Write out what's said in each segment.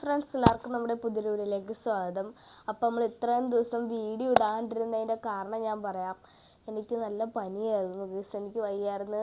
Friends എല്ലാവർക്കും നമ്മുടെ പുതിയ വീഡിയോയിലേക്ക് സ്വാഗതം. അപ്പോൾ നമ്മൾ ഇത്രയും ദിവസം വീഡിയോ ഇടാണ്ടിരുന്നതിന്റെ കാരണം ഞാൻ പറയാം. എനിക്ക് നല്ല പനിയായിരുന്നു. ഗീസ് എനിക്ക് വയ്യായിരുന്നു.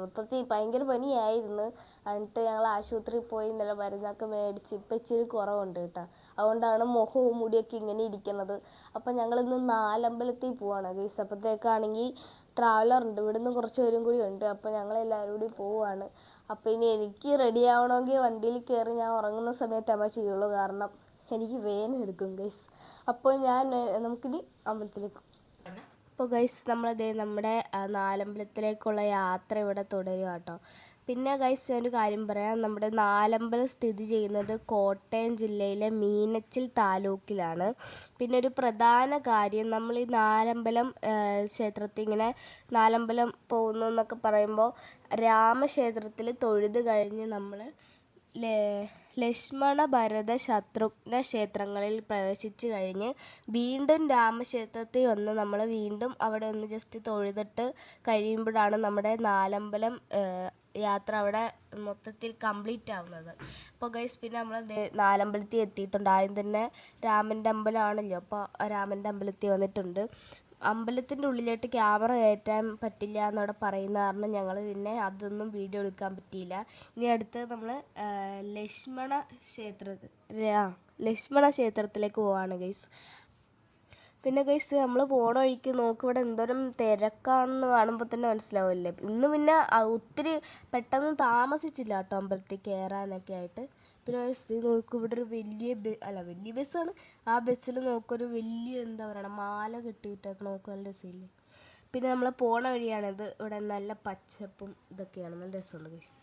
മൊത്തത്തിൽ ഭയങ്കര പനിയായിരുന്നു. എന്നിട്ട് ഞങ്ങൾ ആശുപത്രിയിൽ പോയി നല്ല മരുന്നൊക്കെ മേടിച്ച് ഇപ്പം ഇച്ചിരി കുറവുണ്ട് കേട്ടോ. അതുകൊണ്ടാണ് മുഖവും മുടിയൊക്കെ ഇങ്ങനെ ഇരിക്കുന്നത്. അപ്പം ഞങ്ങളിന്ന് നാലമ്പലത്തിൽ പോവാണ് ഗീസ് അപ്പോഴത്തേക്കാണെങ്കിൽ ട്രാവലർ ഉണ്ട്. ഇവിടുന്ന് കുറച്ച് പേരും കൂടി ഉണ്ട്. അപ്പോൾ ഞങ്ങൾ എല്ലാവരും കൂടി പോവാണ്. അപ്പോൾ ഇനി എനിക്ക് റെഡി ആവണമെങ്കിൽ വണ്ടിയിൽ കയറി ഞാൻ ഉറങ്ങുന്ന സമയത്ത് അമ്മ ചെയ്യുള്ളൂ. കാരണം എനിക്ക് വേന എടുക്കും ഗൈസ് അപ്പോൾ ഞാൻ നമുക്കിനി അമ്പലത്തിലേക്ക് അപ്പോൾ ഗൈസ് നമ്മളതേ നമ്മുടെ നാലമ്പലത്തിലേക്കുള്ള യാത്ര ഇവിടെ തുടരുക കേട്ടോ പിന്നെ ഗൈസ് ഞാനൊരു കാര്യം പറയാം. നമ്മുടെ നാലമ്പലം സ്ഥിതി ചെയ്യുന്നത് കോട്ടയം ജില്ലയിലെ മീനച്ചിൽ താലൂക്കിലാണ്. പിന്നെ ഒരു പ്രധാന കാര്യം നമ്മൾ ഈ നാലമ്പലം ക്ഷേത്രത്തിൽ ഇങ്ങനെ നാലമ്പലം പോകുന്നു എന്നൊക്കെ പറയുമ്പോൾ രാമക്ഷേത്രത്തിൽ തൊഴുത് കഴിഞ്ഞ് നമ്മൾ ലക്ഷ്മണ ഭരത ശത്രുഘ്ന ക്ഷേത്രങ്ങളിൽ പ്രവേശിച്ചു കഴിഞ്ഞ് വീണ്ടും രാമക്ഷേത്രത്തിൽ ഒന്ന് നമ്മൾ വീണ്ടും അവിടെ ഒന്ന് ജസ്റ്റ് തൊഴുതിട്ട് കഴിയുമ്പോഴാണ് നമ്മുടെ നാലമ്പലം യാത്ര അവിടെ മൊത്തത്തിൽ കംപ്ലീറ്റ് ആവുന്നത്. അപ്പോൾ ഗൈസ് പിന്നെ നമ്മൾ നാലമ്പലത്തിൽ എത്തിയിട്ടുണ്ട്. ആദ്യം തന്നെ രാമന്റെ അമ്പലമാണല്ലോ. അപ്പോൾ രാമന്റെ അമ്പലത്തിൽ വന്നിട്ടുണ്ട്. അമ്പലത്തിന്റെ ഉള്ളിലോട്ട് ക്യാമറ കയറ്റാൻ പറ്റില്ല എന്നവിടെ പറയുന്ന കാരണം ഞങ്ങൾ പിന്നെ അതൊന്നും വീഡിയോ എടുക്കാൻ പറ്റിയില്ല. ഇനി അടുത്ത് നമ്മൾ ലക്ഷ്മണ ക്ഷേത്ര ലക്ഷ്മണ ക്ഷേത്രത്തിലേക്ക് പോവാണ് ഗൈസ് പിന്നെ ഗൈസ് നമ്മൾ പോണ വഴിക്ക് നോക്ക് ഇവിടെ എന്തോരം തിരക്കാണെന്ന് കാണുമ്പോൾ തന്നെ മനസ്സിലാവില്ലേ? ഇന്ന് പിന്നെ ഒത്തിരി പെട്ടെന്ന് താമസിച്ചില്ല കേട്ടോ അമ്പലത്തിൽ കയറാനൊക്കെ ആയിട്ട്. പിന്നെ ഗൈസ് നോക്ക് ഇവിടെ ഒരു വലിയ അല്ല വലിയ ബസ്സാണ് ആ ബസ്സിൽ നോക്കൊരു വലിയ എന്താ പറയുക മാല കെട്ടിയിട്ടൊക്കെ നോക്കുക നല്ല രസമില്ലേ? പിന്നെ നമ്മൾ പോണ വഴിയാണിത് ഇവിടെ നല്ല പച്ചപ്പും ഇതൊക്കെയാണ്. നല്ല രസമുണ്ട് ഗൈസ്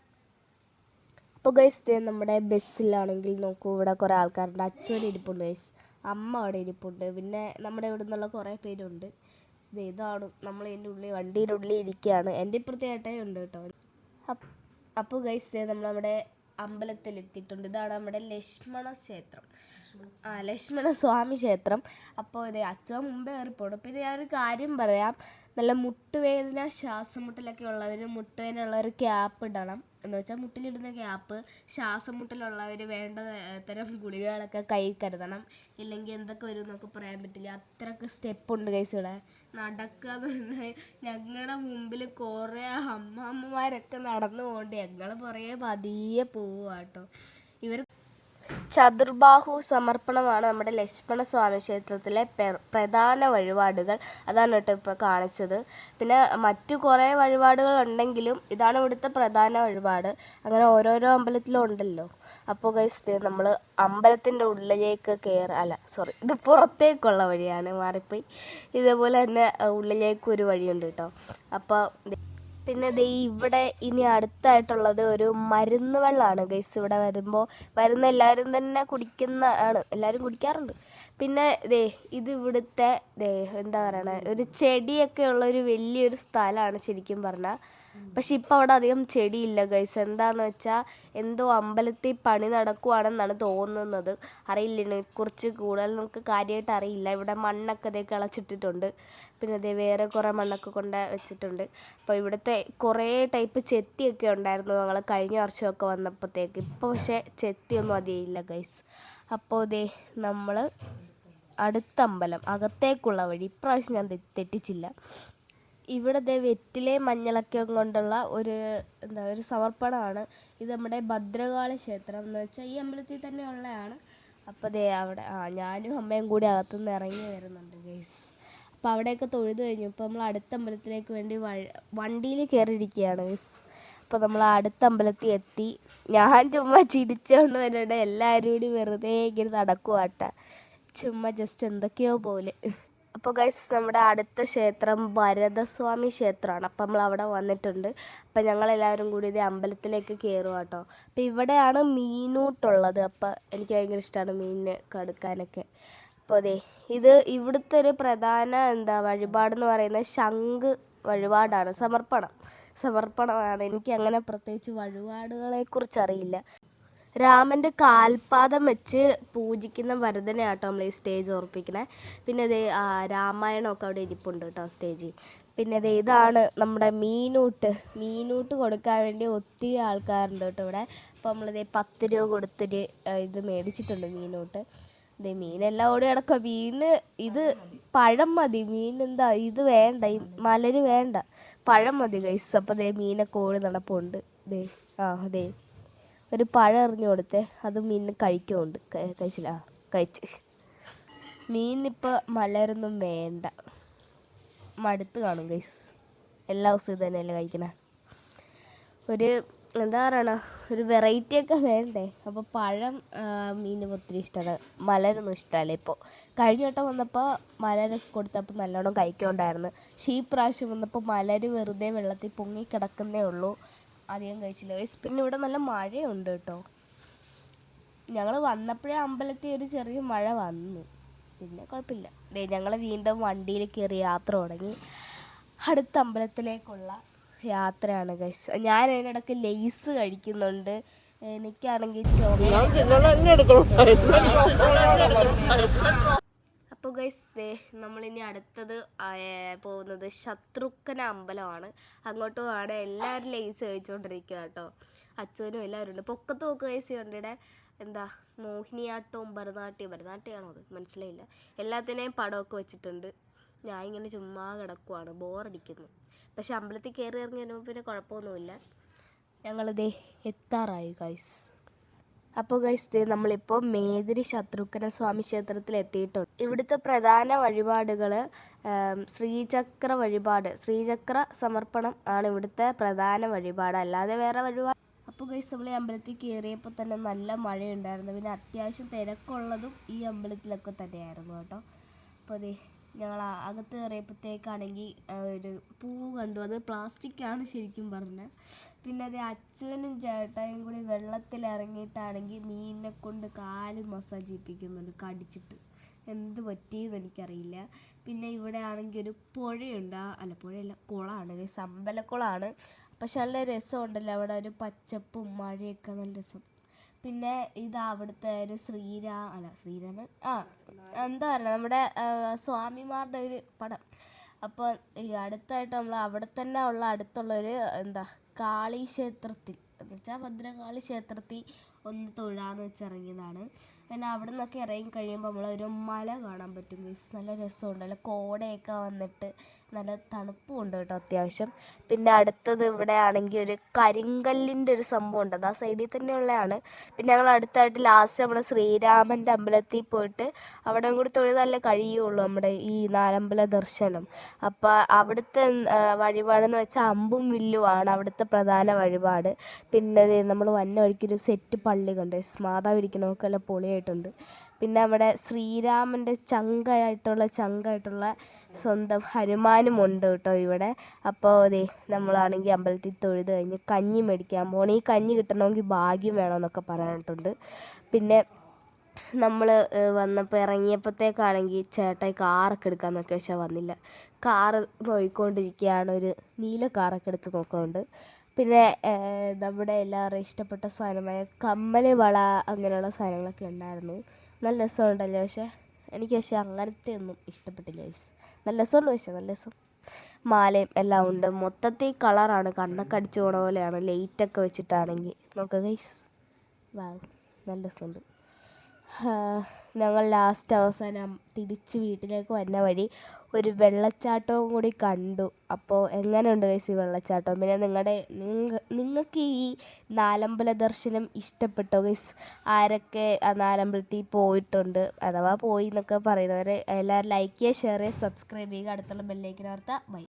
അപ്പോൾ ഗൈസ് നമ്മുടെ ബസ്സിലാണെങ്കിൽ നോക്കൂ ഇവിടെ കുറേ ആൾക്കാരുണ്ട്. അച്ഛൻ ഇരിപ്പുണ്ട് ഗൈസ് അമ്മ അവിടെ ഇരിപ്പുണ്ട്. പിന്നെ നമ്മുടെ ഇവിടെ നിന്നുള്ള കുറേ പേരുണ്ട്. ഇത് ഇതാണ് നമ്മൾ എന്റെ ഉള്ളിൽ വണ്ടിയുടെ ഉള്ളിൽ ഇരിക്കുകയാണ്. എന്റെ ഇപ്പുറത്തെ ഏട്ടായി ഉണ്ട് കേട്ടോ. അപ്പ്- അപ്പോൾ ഗൈസ് നമ്മൾ നമ്മുടെ അമ്പലത്തിൽ എത്തിയിട്ടുണ്ട് ഇതാണ് നമ്മുടെ ലക്ഷ്മണ ക്ഷേത്രം. ആ ലക്ഷ്മണ സ്വാമി ക്ഷേത്രം. അപ്പോൾ ഇതേ അച്ഛൻ മുമ്പേ കയറിപ്പോണം. പിന്നെ ഞാനൊരു കാര്യം പറയാം. നല്ല മുട്ടുവേദന ശ്വാസം മുട്ടലൊക്കെ ഉള്ളവർ മുട്ടുവേദന ഉള്ളവർ ക്യാപ്പ് ഇടണം. എന്ന് വെച്ചാൽ മുട്ടിലിടുന്ന ഗ്യാപ്പ് ശ്വാസം മുട്ടലുള്ളവർ വേണ്ട തരം ഗുളികകളൊക്കെ കൈ കരുതണം. ഇല്ലെങ്കിൽ എന്തൊക്കെ വരും എന്നൊക്കെ പറയാൻ പറ്റില്ല. അത്രയ്ക്ക് സ്റ്റെപ്പ് ഉണ്ട് കൈസ് ഇവിടെ. നടക്കുക എന്ന് ഞങ്ങളുടെ മുമ്പിൽ കുറേ അമ്മമ്മമാരൊക്കെ നടന്നു പോകണ്ട്. ഞങ്ങൾ പുറകെ പതിയെ പോവുക കേട്ടോ ചതുർബാഹു സമർപ്പണമാണ് നമ്മുടെ ലക്ഷ്മണ സ്വാമി ക്ഷേത്രത്തിലെ പ്രധാന വഴിപാടുകൾ. അതാണ് കേട്ടോ ഇപ്പോൾ കാണിച്ചത്. പിന്നെ മറ്റു കുറേ വഴിപാടുകൾ ഉണ്ടെങ്കിലും ഇതാണ് ഇവിടുത്തെ പ്രധാന വഴിപാട്. അങ്ങനെ ഓരോരോ അമ്പലത്തിലും ഉണ്ടല്ലോ. അപ്പോൾ ഗൈസ് നമ്മൾ അമ്പലത്തിന്റെ ഉള്ളിലേക്ക് കയറി അല്ല സോറി ഇത് പുറത്തേക്കുള്ള വഴിയാണ്. മാറിപ്പോയി. ഇതേപോലെ തന്നെ ഉള്ളിലേക്ക് ഒരു വഴിയുണ്ട് കേട്ടോ. അപ്പോൾ പിന്നെ ദേ ഇവിടെ ഇനി അടുത്തായിട്ടുള്ളത് ഒരു മരുന്ന് വെള്ളമാണ് ഗൈസ് ഇവിടെ വരുമ്പോൾ വരുന്ന എല്ലാവരും തന്നെ കുടിക്കുന്ന ആണ്. എല്ലാവരും കുടിക്കാറുണ്ട്. പിന്നെ ദേ ഇത് ഇവിടുത്തെ ദേ എന്താ പറയണേ? ഒരു ചെടിയൊക്കെ ഉള്ള ഒരു വലിയൊരു സ്ഥലമാണ് ശരിക്കും പറഞ്ഞാൽ പക്ഷെ ഇപ്പം അവിടെ അധികം ചെടിയില്ല ഗൈസ് എന്താന്ന് വെച്ചാൽ എന്തോ അമ്പലത്തിൽ പണി നടക്കുവാണെന്നാണ് തോന്നുന്നത്. അറിയില്ല കുറച്ച് കൂടുതൽ നമുക്ക് കാര്യമായിട്ട് അറിയില്ല. ഇവിടെ മണ്ണൊക്കെ ദേ കിളച്ചിട്ടിട്ടുണ്ട്. പിന്നെ അതേ വേറെ കുറേ മണ്ണൊക്കെ കൊണ്ട് വെച്ചിട്ടുണ്ട്. അപ്പോൾ ഇവിടുത്തെ കുറേ ടൈപ്പ് ചെത്തിയൊക്കെ ഉണ്ടായിരുന്നു ഞങ്ങൾ കഴിഞ്ഞ വർഷമൊക്കെ വന്നപ്പോഴത്തേക്ക്. ഇപ്പോൾ പക്ഷേ ചെത്തിയൊന്നും അധികമില്ല ഗൈസ് അപ്പോൾ ദേ നമ്മൾ അടുത്ത അമ്പലം അകത്തേക്കുള്ള വഴി. ഇപ്രാവശ്യം ഞാൻ തെറ്റിച്ചില്ല. ഇവിടെ ദേ വെറ്റിലെ മഞ്ഞളൊക്കെ കൊണ്ടുള്ള ഒരു എന്താ ഒരു സമർപ്പണമാണ്. ഇത് നമ്മുടെ ഭദ്രകാളി ക്ഷേത്രം എന്ന് വെച്ചാൽ ഈ അമ്പലത്തിൽ തന്നെ ഉള്ളതാണ്. അപ്പോൾ ദേ അവിടെ ആ ഞാനും അമ്മയും കൂടി അകത്തുനിന്ന് ഇറങ്ങി വരുന്നുണ്ട് ഗൈസ് അപ്പോൾ അവിടെയൊക്കെ തൊഴുതു കഴിഞ്ഞു. ഇപ്പോൾ നമ്മൾ അടുത്ത അമ്പലത്തിലേക്ക് വേണ്ടി വണ്ടിയിൽ കയറിയിരിക്കുകയാണ് ഗൈസ് അപ്പോൾ നമ്മൾ അടുത്ത അമ്പലത്തിൽ എത്തി. ഞാൻ ചുമ്മാ ചിരിച്ചുകൊണ്ട് വരുന്നുണ്ട് എല്ലാവരും കൂടി വെറുതെ ഇങ്ങനെ നടക്കുവാട്ട. ചുമ്മാ ജസ്റ്റ് എന്തൊക്കെയോ പോലെ. അപ്പോൾ ഗൈസ് നമ്മുടെ അടുത്ത ക്ഷേത്രം ഭരതസ്വാമി ക്ഷേത്രമാണ്. അപ്പം നമ്മൾ അവിടെ വന്നിട്ടുണ്ട്. അപ്പം ഞങ്ങൾ എല്ലാവരും കൂടി ഇത് അമ്പലത്തിലേക്ക് കയറുക കേട്ടോ അപ്പം ഇവിടെയാണ് മീനൂട്ടുള്ളത്. അപ്പം എനിക്ക് ഭയങ്കര ഇഷ്ടമാണ് മീനിനെ കടുക്കാനൊക്കെ. അപ്പോൾ അതെ ഇത് ഇവിടുത്തെ ഒരു പ്രധാന എന്താ വഴിപാടെന്ന് പറയുന്നത് ശംഖ് വഴിപാടാണ്. സമർപ്പണം. സമർപ്പണമാണ്. എനിക്ക് അങ്ങനെ പ്രത്യേകിച്ച് വഴിപാടുകളെക്കുറിച്ച് അറിയില്ല രാമന്റെ കാൽപാദം വെച്ച് പൂജിക്കുന്ന ഭരതനെയാട്ടോ നമ്മൾ ഈ സ്റ്റേജ് ഉറപ്പിക്കണേ പിന്നെ അതേ രാമായണമൊക്കെ അവിടെ ഇരിപ്പുണ്ട് കേട്ടോ സ്റ്റേജിൽ പിന്നെ ദേ ഇതാണ് നമ്മുടെ മീനൂട്ട്. മീനൂട്ട് കൊടുക്കാൻ വേണ്ടി ഒത്തിരി ആൾക്കാരുണ്ട് കേട്ടോ ഇവിടെ. അപ്പോൾ നമ്മളിതേ പത്ത് രൂപ കൊടുത്തിട്ട് ഇത് മേടിച്ചിട്ടുണ്ട് മീനൂട്ട്. ദേ മീനെല്ലാം ഓടി കിടക്കുക മീന് ഇത് പഴം മതി. മീൻ എന്താ ഇത് വേണ്ട. ഈ മലര് വേണ്ട. പഴം മതി ഗൈസ് അപ്പോൾ ദേ മീനൊക്കെ ഓടി നടപ്പുണ്ട്. ദേ ആ ദേ. ഒരു പഴം എറിഞ്ഞു കൊടുത്തേ. അത് മീനിന് കഴിക്കുമുണ്ട് കഴിച്ചില്ല. കഴിച്ച്. മീനിപ്പോൾ മലരൊന്നും വേണ്ട. മടുത്ത് കാണും ഗൈസ് എല്ലാ ദിവസവും ഇത് തന്നെയല്ലേ കഴിക്കണേ. ഒരു എന്താ പറയണ ഒരു വെറൈറ്റി ഒക്കെ വേണ്ടേ. അപ്പോൾ പഴം മീനും ഒത്തിരി ഇഷ്ടമാണ് മലരൊന്നും ഇഷ്ടമല്ല ഇപ്പോൾ കഴിഞ്ഞ വട്ടം വന്നപ്പോൾ മലരൊക്കെ കൊടുത്തപ്പോൾ നല്ലോണം കഴിക്കുന്നുണ്ടായിരുന്നു. പക്ഷേ ഈ പ്രാവശ്യം വന്നപ്പോൾ മലര് വെറുതെ വെള്ളത്തിൽ പൊങ്ങി കിടക്കുന്നേ ഉള്ളൂ. അധികം കഴിച്ചില്ല. പിന്നെ ഇവിടെ നല്ല മഴയുണ്ട് കേട്ടോ. ഞങ്ങൾ വന്നപ്പോഴേ അമ്പലത്തിൽ ഒരു ചെറിയ മഴ വന്നു. പിന്നെ കുഴപ്പമില്ല. ദേ ഞങ്ങൾ വീണ്ടും വണ്ടിയിൽ കയറി യാത്ര തുടങ്ങി. അടുത്ത അമ്പലത്തിലേക്കുള്ള യാത്രയാണ് ഗൈസ് ഞാൻ അതിനിടയ്ക്ക് ലേസ് കഴിക്കുന്നുണ്ട്. എനിക്കാണെങ്കിൽ ചോക്ലേറ്റ് അപ്പോൾ ഗൈസ് നമ്മളിനി അടുത്തത് പോകുന്നത് ശത്രുക്കന അമ്പലമാണ്. അങ്ങോട്ട് പോവാണ് എല്ലാവരും ലൈസ് കഴിച്ചുകൊണ്ടിരിക്കുക കേട്ടോ. അച്ഛനും എല്ലാവരും ഉണ്ട്. പൊക്കത്ത് നോക്ക് ഗൈസ് കണ്ടിടെ എന്താ മോഹിനിയാട്ടവും ഭരതനാട്യവും ഭരതനാട്യമാണോ അത്? മനസ്സിലായില്ല. എല്ലാത്തിനെയും പടമൊക്കെ വെച്ചിട്ടുണ്ട്. ഞാൻ ഇങ്ങനെ ചുമ്മാ കിടക്കുവാണ്. ബോറടിക്കുന്നു. പക്ഷെ അമ്പലത്തിൽ കയറി ഇറങ്ങി വരുമ്പോൾ പിന്നെ കുഴപ്പമൊന്നുമില്ല. ഞങ്ങളിതേ എത്താറായി ഗൈസ് അപ്പോൾ ഗൈസ് നമ്മളിപ്പോൾ മേതിരി ശത്രുഘ്ന സ്വാമി ക്ഷേത്രത്തിൽ എത്തിയിട്ടുണ്ട് ഇവിടുത്തെ പ്രധാന വഴിപാടുകൾ ശ്രീചക്ര വഴിപാട് ശ്രീചക്ര സമർപ്പണം ആണ് ഇവിടുത്തെ പ്രധാന വഴിപാട്. അല്ലാതെ വേറെ വഴിപാട് അപ്പോൾ ഗൈസ് നമ്മൾ ഈ അമ്പലത്തിൽ കയറിയപ്പോൾ തന്നെ നല്ല മഴയുണ്ടായിരുന്നു. പിന്നെ അത്യാവശ്യം തിരക്കുള്ളതും ഈ അമ്പലത്തിലൊക്കെ തന്നെയായിരുന്നു കേട്ടോ. അപ്പോൾ അതെ ഞങ്ങൾ അകത്ത് കയറിയപ്പോഴത്തേക്കാണെങ്കിൽ ഒരു പൂ കണ്ടു. അത് പ്ലാസ്റ്റിക് ആണ് ശരിക്കും പറഞ്ഞത് പിന്നെ അത് അച്ഛനും ചേട്ടായും കൂടി വെള്ളത്തിൽ ഇറങ്ങിയിട്ടാണെങ്കിൽ മീനിനെ കൊണ്ട് കാൽ മസാജ് ചെയ്യിപ്പിക്കുന്നുണ്ട് കടിച്ചിട്ട്. എന്ത് പറ്റിയെന്ന് എനിക്കറിയില്ല. പിന്നെ ഇവിടെ ആണെങ്കിൽ ഒരു പുഴയുണ്ട്. അല്ല പുഴയല്ല കുളമാണ് സമ്പലക്കുളമാണ് പക്ഷെ നല്ല രസമുണ്ടല്ലോ. അവിടെ ഒരു പച്ചപ്പും മഴയൊക്കെ നല്ല രസം. പിന്നെ ഇത് അവിടുത്തെ ഒരു ശ്രീരാ അല്ല ശ്രീരാമൻ? ആ എന്താ പറയുക നമ്മുടെ സ്വാമിമാരുടെ ഒരു പടം. അപ്പോൾ ഈ അടുത്തായിട്ട് നമ്മൾ അവിടെ തന്നെ ഉള്ള അടുത്തുള്ളൊരു എന്താ കാളി ക്ഷേത്രത്തിൽ എന്ന് വെച്ചാൽ ഭദ്രകാളി ക്ഷേത്രത്തിൽ ഒന്ന് തൊഴാന്ന് വെച്ചിറങ്ങിയതാണ്. പിന്നെ അവിടെ നിന്നൊക്കെ ഇറങ്ങി കഴിയുമ്പോൾ നമ്മളൊരു മല കാണാൻ പറ്റും. മീൻസ് നല്ല രസമുണ്ട്. അല്ല കോടയൊക്കെ വന്നിട്ട് നല്ല തണുപ്പും ഉണ്ട് കേട്ടോ അത്യാവശ്യം. പിന്നെ അടുത്തത് ഇവിടെ ആണെങ്കിൽ ഒരു കരിങ്കല്ലിന്റെ ഒരു സംഭവം ഉണ്ട്. അത് ആ സൈഡിൽ തന്നെയുള്ളതാണ്. പിന്നെ ഞങ്ങൾ അടുത്തായിട്ട് ലാസ്റ്റ് നമ്മുടെ ശ്രീരാമന്റെ അമ്പലത്തിൽ പോയിട്ട് അവിടെ കൂടി തൊഴുതല്ലേ കഴിയുള്ളൂ നമ്മുടെ ഈ നാലമ്പല ദർശനം. അപ്പോൾ അവിടുത്തെ വഴിപാടെന്ന് വെച്ചാൽ അമ്പും വില്ലുമാണ് അവിടുത്തെ പ്രധാന വഴിപാട്. പിന്നെ നമ്മൾ വന്ന വഴിക്കൊരു സെറ്റ് പള്ളി കണ്ട്. മാതാവ് ഇരിക്കണമൊക്കെ നല്ല പൊളിയായിട്ടുണ്ട്. പിന്നെ അവിടെ ശ്രീരാമന്റെ ചങ്കായിട്ടുള്ള ചങ്കായിട്ടുള്ള സ്വന്തം ഹനുമാനും ഉണ്ട് കേട്ടോ ഇവിടെ. അപ്പോൾ അതെ നമ്മളാണെങ്കിൽ അമ്പലത്തിൽ തൊഴുത് കഴിഞ്ഞ് കഞ്ഞി മേടിക്കാൻ പോകണം ഈ കഞ്ഞി കിട്ടണമെങ്കിൽ ഭാഗ്യം വേണമെന്നൊക്കെ പറഞ്ഞിട്ടുണ്ട്. പിന്നെ നമ്മൾ വന്നപ്പോൾ ഇറങ്ങിയപ്പോഴത്തേക്കാണെങ്കിൽ ചേട്ടായി കാറൊക്കെ എടുക്കാമെന്നൊക്കെ പക്ഷേ വന്നില്ല. കാറ് നോക്കിക്കൊണ്ടിരിക്കുകയാണ് ഒരു നീല കാറൊക്കെ എടുത്ത് നോക്കുന്നുണ്ട് പിന്നെ നമ്മുടെ എല്ലാവരും ഇഷ്ടപ്പെട്ട സാധനമായ കമ്മൽ വള അങ്ങനെയുള്ള സാധനങ്ങളൊക്കെ ഉണ്ടായിരുന്നു. നല്ല രസമുണ്ടല്ലോ. പക്ഷേ എനിക്ക് പക്ഷേ അങ്ങനത്തെ ഒന്നും ഇഷ്ടപ്പെട്ടില്ല ഗൈസ് നല്ല രസമുള്ള പക്ഷേ നല്ല രസം. മാലയും എല്ലാം ഉണ്ട്. മൊത്തത്തിൽ കളറാണ്. കണ്ണൊക്കെ അടിച്ചു പോണ പോലെയാണ് ലൈറ്റൊക്കെ വെച്ചിട്ടാണെങ്കിൽ നോക്കാം ഗൈസ് വാ നല്ല രസമുണ്ട്. ഞങ്ങൾ ലാസ്റ്റ് അവസാനം തിരിച്ച് വീട്ടിലേക്ക് വന്ന വഴി ഒരു വെള്ളച്ചാട്ടവും കൂടി കണ്ടു. അപ്പോൾ എങ്ങനെയുണ്ട് ഈ വെള്ളച്ചാട്ടം? പിന്നെ നിങ്ങളുടെ നിങ്ങൾക്ക് ഈ നാലമ്പല ദർശനം ഇഷ്ടപ്പെട്ടോ ഗൈസ്? ആരൊക്കെ ആ നാലമ്പലത്തിൽ പോയിട്ടുണ്ട്? അഥവാ പോയി എന്നൊക്കെ പറയുന്നവർ എല്ലാവരും ലൈക്ക് ചെയ്യുക ഷെയർ ചെയ്യുക സബ്സ്ക്രൈബ് ചെയ്യുക. അടുത്തുള്ള ബെല്ലൈക്കിനകത്ത് ബൈ